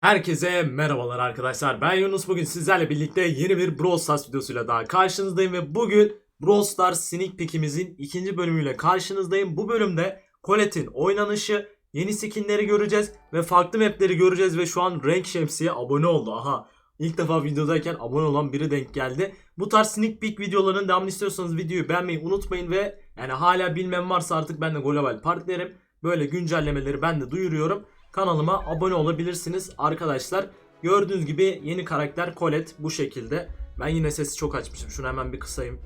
Herkese merhabalar arkadaşlar. Ben Yunus. Bugün sizlerle birlikte yeni bir Brawl Stars videosuyla daha karşınızdayım ve bugün Brawl Stars Sneak Peek'imizin ikinci bölümüyle karşınızdayım. Bu bölümde Colette'in oynanışı, yeni skinleri göreceğiz ve farklı mapleri göreceğiz ve şu an Rank Şemsi'ye abone oldu. Aha ilk defa videodayken abone olan biri denk geldi. Bu tarz Sneak Peek videolarının devamını istiyorsanız videoyu beğenmeyi unutmayın ve yani hala bilmem varsa artık ben de global partnerim. Böyle güncellemeleri ben de duyuruyorum. Kanalıma abone olabilirsiniz arkadaşlar. Gördüğünüz gibi yeni karakter Colette bu şekilde. Ben yine sesi çok açmışım. Şunu hemen bir kısayım.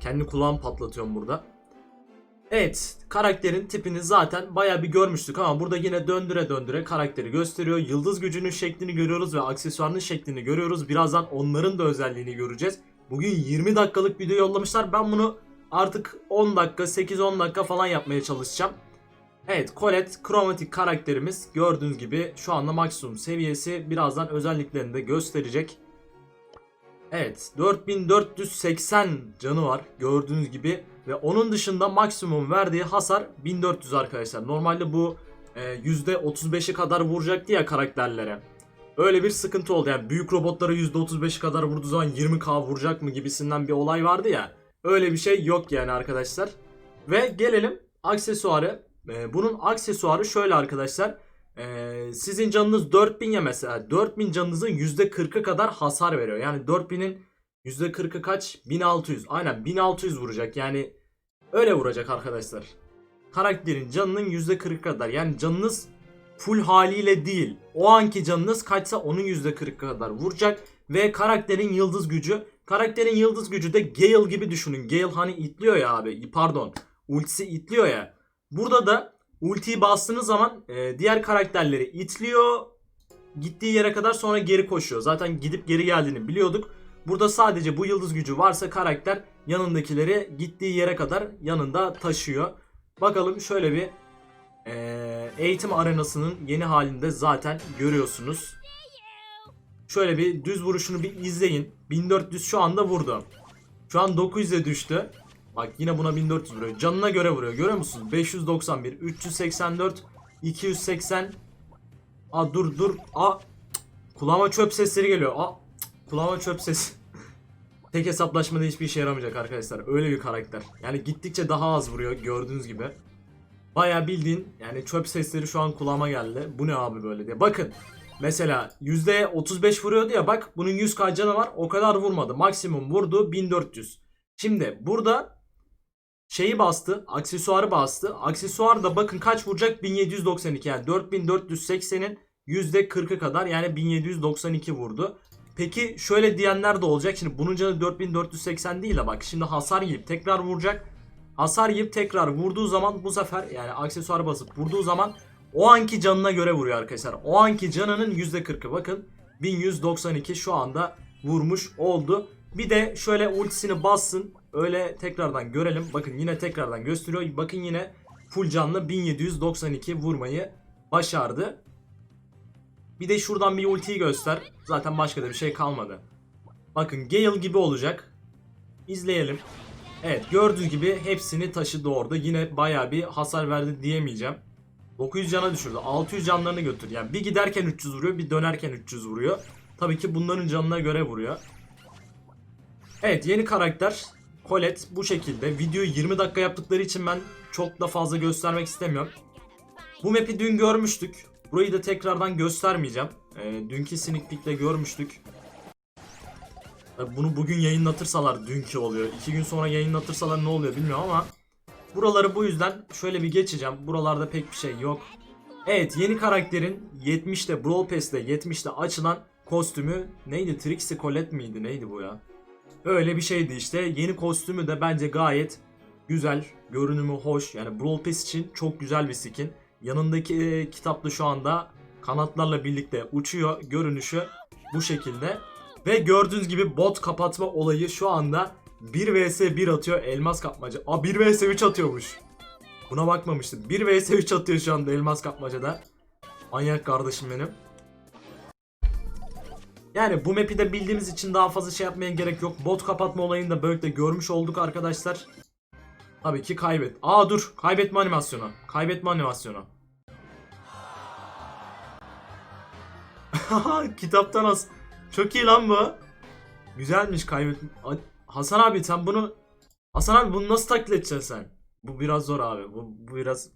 Kendi kulağımı patlatıyorum burada. Evet karakterin tipini zaten baya bir görmüştük ama burada yine döndüre döndüre karakteri gösteriyor. Yıldız gücünün şeklini görüyoruz ve aksesuarının şeklini görüyoruz. Birazdan onların da özelliğini göreceğiz. Bugün 20 dakikalık video yollamışlar. Ben bunu artık 10 dakika 8-10 dakika falan yapmaya çalışacağım. Evet Colette kromatik karakterimiz gördüğünüz gibi şu anda maksimum seviyesi birazdan özelliklerini de gösterecek. Evet 4480 canı var gördüğünüz gibi ve onun dışında maksimum verdiği hasar 1400 arkadaşlar. Normalde bu e, %35'i kadar vuracaktı ya karakterlere. Öyle bir sıkıntı oldu yani büyük robotlara %35'i kadar vurduğu zaman 20k vuracak mı gibisinden bir olay vardı ya. Öyle bir şey yok yani arkadaşlar. Ve gelelim aksesuarı. Ee, bunun aksesuarı şöyle arkadaşlar. Ee, sizin canınız 4000 ya mesela 4000 canınızın %40'ı kadar hasar veriyor. Yani 4000'in %40'ı kaç? 1600. Aynen 1600 vuracak. Yani öyle vuracak arkadaşlar. Karakterin canının %40'ı kadar. Yani canınız full haliyle değil. O anki canınız kaçsa onun %40'ı kadar vuracak. Ve karakterin yıldız gücü. Karakterin yıldız gücü de Gale gibi düşünün. Gale hani itliyor ya abi. Pardon. Ultisi itliyor ya. Burada da ultiyi bastığınız zaman e, diğer karakterleri itliyor. Gittiği yere kadar sonra geri koşuyor. Zaten gidip geri geldiğini biliyorduk. Burada sadece bu yıldız gücü varsa karakter yanındakileri gittiği yere kadar yanında taşıyor. Bakalım şöyle bir e, eğitim arenasının yeni halinde zaten görüyorsunuz. Şöyle bir düz vuruşunu bir izleyin. 1400 şu anda vurdu. Şu an 900'e düştü. Bak yine buna 1400 vuruyor. Canına göre vuruyor. Görüyor musunuz? 591, 384, 280. Aa dur dur. Cık. kulağıma çöp sesleri geliyor. Cık. kulağıma çöp sesi. Tek hesaplaşmada hiçbir işe yaramayacak arkadaşlar. Öyle bir karakter. Yani gittikçe daha az vuruyor gördüğünüz gibi. Baya bildiğin yani çöp sesleri şu an kulağıma geldi. Bu ne abi böyle diye. Bakın mesela %35 vuruyordu ya bak bunun 100k canı var o kadar vurmadı. Maksimum vurdu 1400. Şimdi burada şeyi bastı, aksesuarı bastı. Aksesuar da bakın kaç vuracak? 1792 yani 4480'in %40'ı kadar yani 1792 vurdu. Peki şöyle diyenler de olacak. Şimdi bunun canı 4480 değil de bak şimdi hasar yiyip tekrar vuracak. Hasar yiyip tekrar vurduğu zaman bu sefer yani aksesuar basıp vurduğu zaman o anki canına göre vuruyor arkadaşlar. O anki canının %40'ı bakın 1192 şu anda vurmuş oldu. Bir de şöyle ultisini bassın. Öyle tekrardan görelim. Bakın yine tekrardan gösteriyor. Bakın yine full canlı 1792 vurmayı başardı. Bir de şuradan bir ultiyi göster. Zaten başka da bir şey kalmadı. Bakın Gale gibi olacak. İzleyelim. Evet gördüğünüz gibi hepsini taşıdı orada. Yine baya bir hasar verdi diyemeyeceğim. 900 cana düşürdü. 600 canlarını götürdü. Yani bir giderken 300 vuruyor, bir dönerken 300 vuruyor. Tabii ki bunların canına göre vuruyor. Evet yeni karakter Colette bu şekilde. Videoyu 20 dakika yaptıkları için ben çok da fazla göstermek istemiyorum. Bu map'i dün görmüştük. Burayı da tekrardan göstermeyeceğim. Ee, dünkü sneak peek'te görmüştük. Tabii Bunu bugün yayınlatırsalar dünkü oluyor. İki gün sonra yayınlatırsalar ne oluyor bilmiyorum ama buraları bu yüzden şöyle bir geçeceğim. Buralarda pek bir şey yok. Evet yeni karakterin 70'te Brawl Pass'te 70'te açılan kostümü neydi? Trixie Colette miydi? Neydi bu ya? Öyle bir şeydi işte. Yeni kostümü de bence gayet güzel. Görünümü hoş. Yani Brawl Pass için çok güzel bir skin. Yanındaki e, kitapta şu anda kanatlarla birlikte uçuyor. Görünüşü bu şekilde. Ve gördüğünüz gibi bot kapatma olayı şu anda 1 vs 1 atıyor elmas kapmaca. Aa 1 vs 3 atıyormuş. Buna bakmamıştım. 1 vs 3 atıyor şu anda elmas kapmacada. Manyak kardeşim benim. Yani bu map'i de bildiğimiz için daha fazla şey yapmaya gerek yok. Bot kapatma olayını da böylelikle görmüş olduk arkadaşlar. Tabii ki kaybet. Aa dur. Kaybetme animasyonu. Kaybetme animasyonu. Kitaptan az. Çok iyi lan bu. Güzelmiş kaybet. Hasan abi sen bunu Hasan abi bunu nasıl taklit edeceksin sen? Bu biraz zor abi. Bu, bu biraz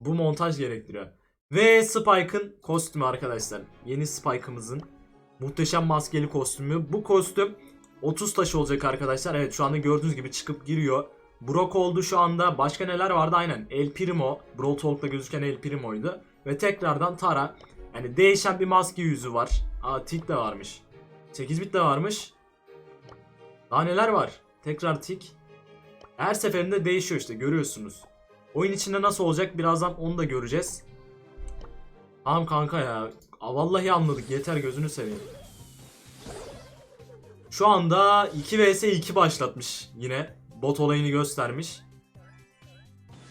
bu montaj gerektiriyor. Ve Spike'ın kostümü arkadaşlar. Yeni Spike'ımızın muhteşem maskeli kostümü. Bu kostüm 30 taş olacak arkadaşlar. Evet şu anda gördüğünüz gibi çıkıp giriyor. Brock oldu şu anda. Başka neler vardı? Aynen El Primo. Brawl Talk'ta gözüken El Primo'ydu. Ve tekrardan Tara. Yani değişen bir maske yüzü var. Aa tik de varmış. 8 bit de varmış. Daha neler var? Tekrar tik. Her seferinde değişiyor işte görüyorsunuz. Oyun içinde nasıl olacak birazdan onu da göreceğiz. Tamam kanka ya. Aa, Vallahi anladık yeter gözünü seveyim. Şu anda 2 vs 2 başlatmış yine. Bot olayını göstermiş.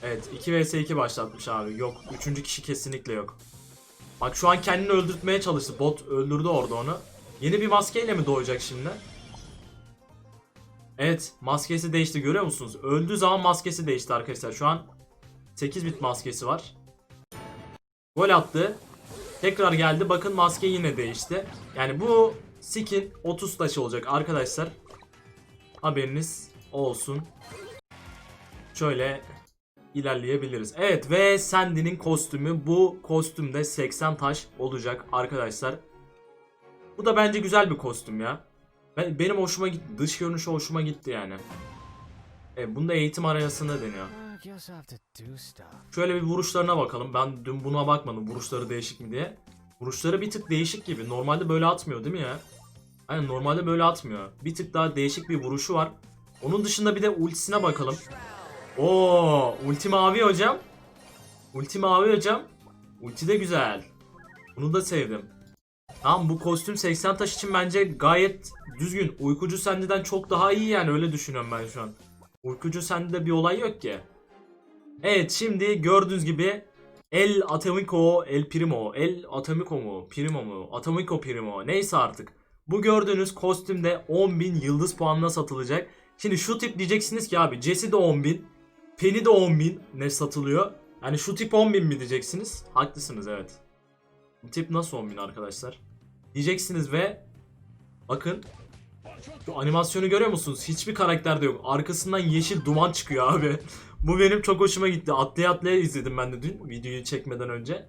Evet 2 vs 2 başlatmış abi. Yok 3. kişi kesinlikle yok. Bak şu an kendini öldürtmeye çalıştı. Bot öldürdü orada onu. Yeni bir maskeyle mi doğacak şimdi? Evet maskesi değişti görüyor musunuz? Öldüğü zaman maskesi değişti arkadaşlar. Şu an 8 bit maskesi var. Gol attı. Tekrar geldi. Bakın maske yine değişti. Yani bu skin 30 taşı olacak arkadaşlar. Haberiniz olsun. Şöyle ilerleyebiliriz. Evet ve Sandy'nin kostümü bu kostümde 80 taş olacak arkadaşlar. Bu da bence güzel bir kostüm ya. Ben, benim hoşuma gitti. Dış görünüşü hoşuma gitti yani. Evet, bunda eğitim arayasında deniyor. Şöyle bir vuruşlarına bakalım. Ben dün buna bakmadım. Vuruşları değişik mi diye. Vuruşları bir tık değişik gibi. Normalde böyle atmıyor değil mi ya? Aynen normalde böyle atmıyor. Bir tık daha değişik bir vuruşu var. Onun dışında bir de ultisine bakalım. Oo, ulti mavi hocam. Ulti mavi hocam. Ulti de güzel. Bunu da sevdim. Tamam bu kostüm 80 taş için bence gayet düzgün. Uykucu sendeden çok daha iyi yani öyle düşünüyorum ben şu an. Uykucu sende bir olay yok ki. Evet şimdi gördüğünüz gibi El Atomico El Primo El Atomico mu Primo mu Atomico Primo neyse artık. Bu gördüğünüz kostümde 10.000 yıldız puanına satılacak. Şimdi şu tip diyeceksiniz ki abi Jesse de 10.000 Penny de 10.000 ne satılıyor. Yani şu tip 10.000 mi diyeceksiniz? Haklısınız evet. Bu tip nasıl 10.000 arkadaşlar? Diyeceksiniz ve bakın şu animasyonu görüyor musunuz? Hiçbir karakterde yok. Arkasından yeşil duman çıkıyor abi. Bu benim çok hoşuma gitti. Atlaya atlaya izledim ben de dün videoyu çekmeden önce.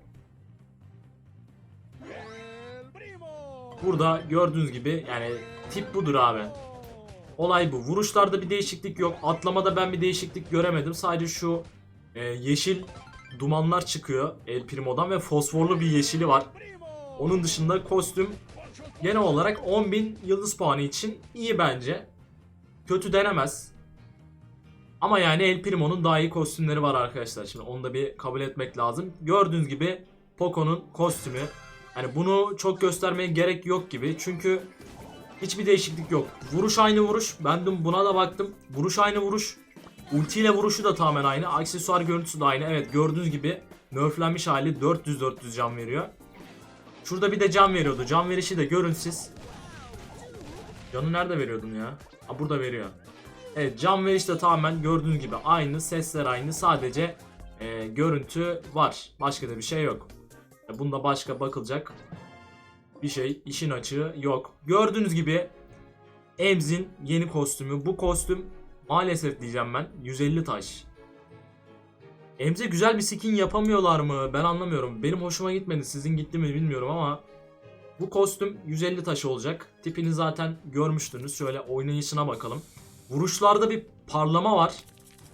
Burada gördüğünüz gibi yani tip budur abi. Olay bu. Vuruşlarda bir değişiklik yok. Atlamada ben bir değişiklik göremedim. Sadece şu e, yeşil dumanlar çıkıyor El Primo'dan ve fosforlu bir yeşili var. Onun dışında kostüm genel olarak 10.000 yıldız puanı için iyi bence. Kötü denemez. Ama yani El Primo'nun daha iyi kostümleri var arkadaşlar. Şimdi onu da bir kabul etmek lazım. Gördüğünüz gibi Poco'nun kostümü. Yani bunu çok göstermeye gerek yok gibi. Çünkü hiçbir değişiklik yok. Vuruş aynı vuruş. Ben dün buna da baktım. Vuruş aynı vuruş. Ulti ile vuruşu da tamamen aynı. Aksesuar görüntüsü de aynı. Evet gördüğünüz gibi nerflenmiş hali 400-400 can veriyor. Şurada bir de can veriyordu. Can verişi de görün. Canı nerede veriyordum ya? Ha burada veriyor. Evet can veriş de tamamen gördüğünüz gibi aynı. Sesler aynı. Sadece e, görüntü var. Başka da bir şey yok. Bunda başka bakılacak bir şey işin açığı yok. Gördüğünüz gibi Emz'in yeni kostümü. Bu kostüm maalesef diyeceğim ben 150 taş. Emze güzel bir skin yapamıyorlar mı? Ben anlamıyorum. Benim hoşuma gitmedi. Sizin gitti mi bilmiyorum ama bu kostüm 150 taş olacak. Tipini zaten görmüştünüz. Şöyle oynayışına bakalım. Vuruşlarda bir parlama var.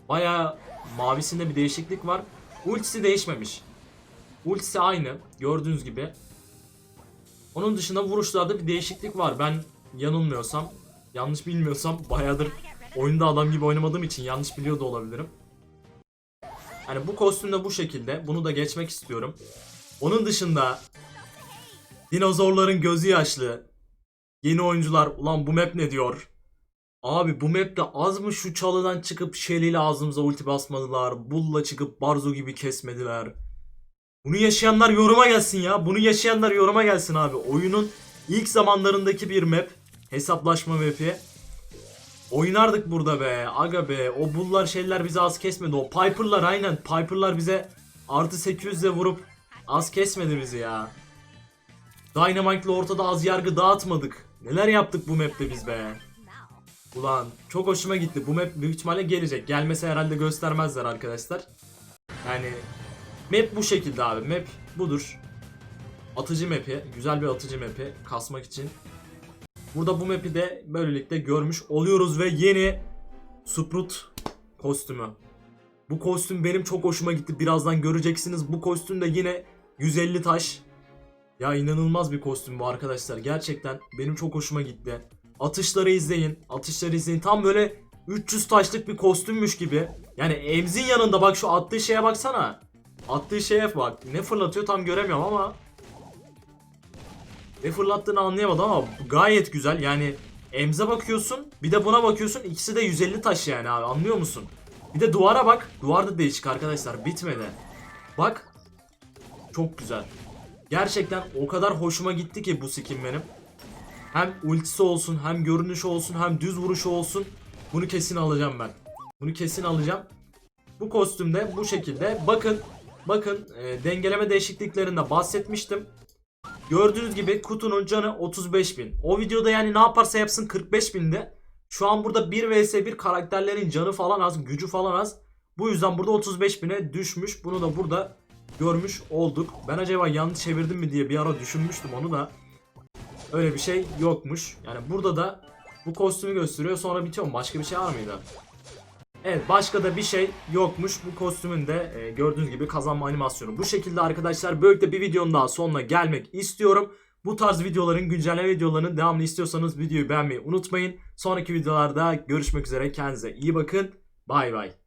Baya mavisinde bir değişiklik var. Ultisi değişmemiş. Ultisi aynı. Gördüğünüz gibi. Onun dışında vuruşlarda bir değişiklik var. Ben yanılmıyorsam, yanlış bilmiyorsam bayağıdır oyunda adam gibi oynamadığım için yanlış biliyor da olabilirim. Yani bu kostüm de bu şekilde. Bunu da geçmek istiyorum. Onun dışında dinozorların gözü yaşlı. Yeni oyuncular ulan bu map ne diyor? Abi bu map'te az mı şu çalıdan çıkıp Shelly ile ağzımıza ulti basmadılar. Bull'la çıkıp Barzo gibi kesmediler. Bunu yaşayanlar yoruma gelsin ya. Bunu yaşayanlar yoruma gelsin abi. Oyunun ilk zamanlarındaki bir map. Hesaplaşma map'i. Oynardık burada be. Aga be. O bullar şeyler bize az kesmedi. O Piper'lar aynen. Piper'lar bize artı 800'le vurup az kesmedi bizi ya. Dynamite'la ortada az yargı dağıtmadık. Neler yaptık bu map'te biz be. Ulan çok hoşuma gitti. Bu map büyük ihtimalle gelecek. Gelmese herhalde göstermezler arkadaşlar. Yani map bu şekilde abi. Map budur. Atıcı map'i. Güzel bir atıcı map'i kasmak için. Burada bu map'i de böylelikle görmüş oluyoruz ve yeni Sprout kostümü. Bu kostüm benim çok hoşuma gitti. Birazdan göreceksiniz. Bu kostüm de yine 150 taş. Ya inanılmaz bir kostüm bu arkadaşlar. Gerçekten benim çok hoşuma gitti. Atışları izleyin. Atışları izleyin. Tam böyle 300 taşlık bir kostümmüş gibi. Yani Emz'in yanında bak şu attığı şeye baksana. Attığı şeye bak. Ne fırlatıyor tam göremiyorum ama. Ne fırlattığını anlayamadım ama gayet güzel. Yani Emz'e bakıyorsun bir de buna bakıyorsun. İkisi de 150 taş yani abi anlıyor musun? Bir de duvara bak. Duvar da değişik arkadaşlar bitmedi. Bak. Çok güzel. Gerçekten o kadar hoşuma gitti ki bu skin benim. Hem ultisi olsun, hem görünüşü olsun, hem düz vuruşu olsun. Bunu kesin alacağım ben. Bunu kesin alacağım. Bu kostümde bu şekilde. Bakın, bakın e, dengeleme değişikliklerinde bahsetmiştim. Gördüğünüz gibi kutunun canı 35.000. O videoda yani ne yaparsa yapsın 45.000'de. Şu an burada 1 vs 1 karakterlerin canı falan az, gücü falan az. Bu yüzden burada 35.000'e düşmüş. Bunu da burada görmüş olduk. Ben acaba yanlış çevirdim mi diye bir ara düşünmüştüm onu da. Öyle bir şey yokmuş. Yani burada da bu kostümü gösteriyor sonra bitiyor mu? Başka bir şey var mıydı? Evet başka da bir şey yokmuş. Bu kostümün de e, gördüğünüz gibi kazanma animasyonu. Bu şekilde arkadaşlar böylelikle bir videonun daha sonuna gelmek istiyorum. Bu tarz videoların güncelleme videolarının devamını istiyorsanız videoyu beğenmeyi unutmayın. Sonraki videolarda görüşmek üzere. Kendinize iyi bakın. Bay bay.